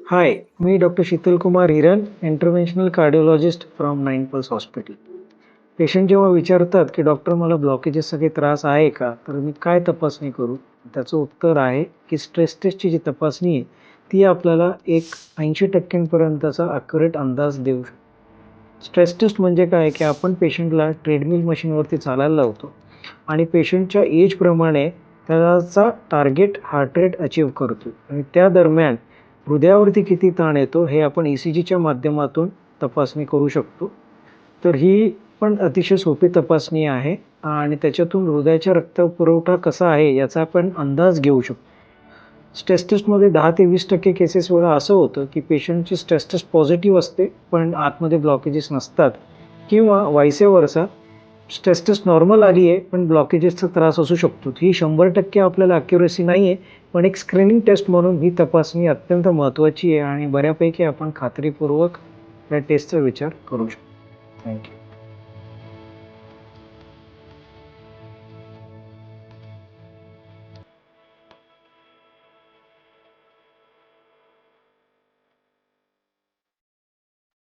High me doctor Sheetalkumar Hiran interventional cardiologist from nine pulse hospital patient जेव्हा विचारतात की doctor मला ब्लॉकेजेसचा सगळे त्रास आहे का? तर मी काय तपासणी करू? त्याचं उत्तर आहे की स्ट्रेस टेस्टची जी तपासणी आहे ती आपल्याला एक ऐंशी टक्क्यांपर्यंतचा अक्युरेट अंदाज देऊ शकतो. स्ट्रेस टेस्ट म्हणजे काय? की आपण पेशंटला ट्रेडमिल मशीनवरती चालायला लावतो आणि पेशंटच्या एजप्रमाणे त्याचा टार्गेट हार्ट रेट अचीव करतो. आणि त्या दरम्यान हृदयावरती किती ताण येतो हे आपण ई सी जीच्या माध्यमातून तपासणी करू शकतो. तर ही पण अतिशय सोपी तपासणी आहे आणि त्याच्यातून हृदयाच्या रक्तपुरवठा कसा आहे याचा आपण अंदाज घेऊ शकतो. स्ट्रेस टेस्टमध्ये दहा ते वीस टक्के केसेस वेळा असं होतं की पेशंटची स्ट्रेस टेस्ट पॉझिटिव्ह असते पण आतमध्ये ब्लॉकेजेस नसतात किंवा वायसे वरसा स्ट्रेस टेस्ट नॉर्मल आली आहे पण ब्लॉकेजेसचा त्रास असू शकतो. ही शंभर टक्के आपल्याला अॅक्युरेसी नाही आहे पण एक स्क्रीनिंग टेस्ट म्हणून ही तपासणी अत्यंत महत्त्वाची आहे आणि बऱ्यापैकी आपण खात्रीपूर्वक या टेस्टचा विचार करू शकतो. थँक्यू